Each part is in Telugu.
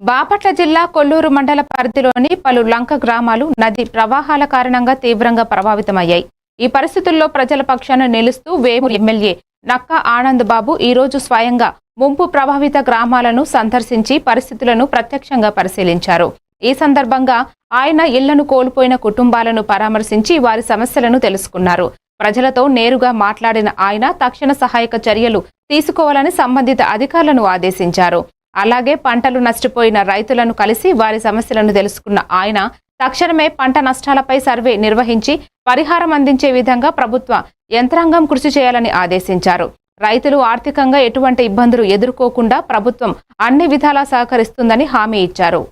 బాపట్ల జిల్లా కొల్లూరు మండల పరిధిలోని పలు లంక గ్రామాలు నది ప్రవాహాల కారణంగా తీవ్రంగా ప్రభావితమయ్యాయి. ఈ పరిస్థితుల్లో ప్రజల పక్షాన నిలుస్తూ వేమూరు ఎమ్మెల్యే నక్క ఆనంద్ బాబు ఈరోజు స్వయంగా ముంపు ప్రభావిత గ్రామాలను సందర్శించి పరిస్థితులను ప్రత్యక్షంగా పరిశీలించారు. ఈ సందర్భంగా ఆయన ఇళ్ళను కోల్పోయిన కుటుంబాలను పరామర్శించి వారి సమస్యలను తెలుసుకున్నారు. ప్రజలతో నేరుగా మాట్లాడిన ఆయన తక్షణ సహాయక చర్యలు తీసుకోవాలని సంబంధిత అధికారులను ఆదేశించారు. అలాగే పంటలు నష్టపోయిన రైతులను కలిసి వారి సమస్యలను తెలుసుకున్న ఆయన తక్షణమే పంట నష్టాలపై సర్వే నిర్వహించి పరిహారం అందించే విధంగా ప్రభుత్వ యంత్రాంగం కృషి చేయాలని ఆదేశించారు. రైతులు ఆర్థికంగా ఎటువంటి ఇబ్బందులు ఎదుర్కోకుండా ప్రభుత్వం అన్ని విధాలా సహకరిస్తుందని హామీ ఇచ్చారు.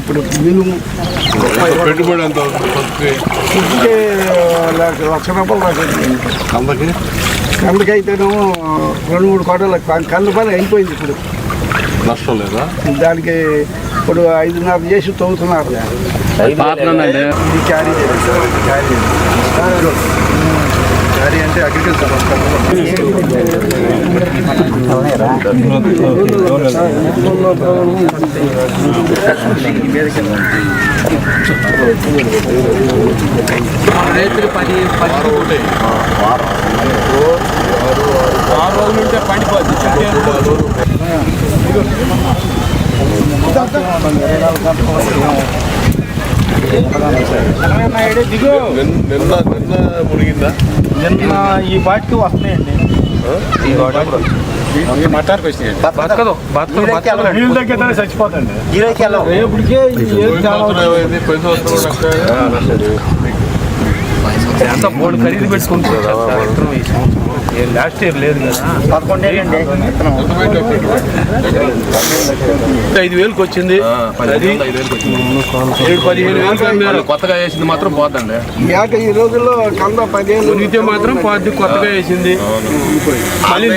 ఇప్పుడు మినుము పెట్టుబడి ఎంత అవుతుంది లక్ష రూపాయలు రాకపోయింది అందకి కందుకైతేనేమో రెండు మూడు కోటలు కందు పని అయిపోయింది ఇప్పుడు నష్టం లేదా దానికి ఇప్పుడు ఐదున్నర చేసి తవ్వుతున్నారు ఇది క్యారీ చేయాలి. క్యారీ క్యారీ అంటే అగ్రికల్చర్ రైతులు పది పది ఆరు రోజులు ఉంటే పండిపోద్ది దిగు నిన్న నిన్న మునిగిందా? నిన్న ఈ బాటికి వస్తున్నాయండి. చచ్చిపోతండి. ఎంత మూడు ఖరీదు పెట్టుకుంటారు లాస్ట్ ఇయర్ లేదు కదా. ఐదు వేలకు వచ్చింది. కొత్తగా వేసింది మాత్రం పోతండి ఈ రోజుల్లో కంద పదిహేను మాత్రం కొత్తగా వేసింది. మళ్ళీ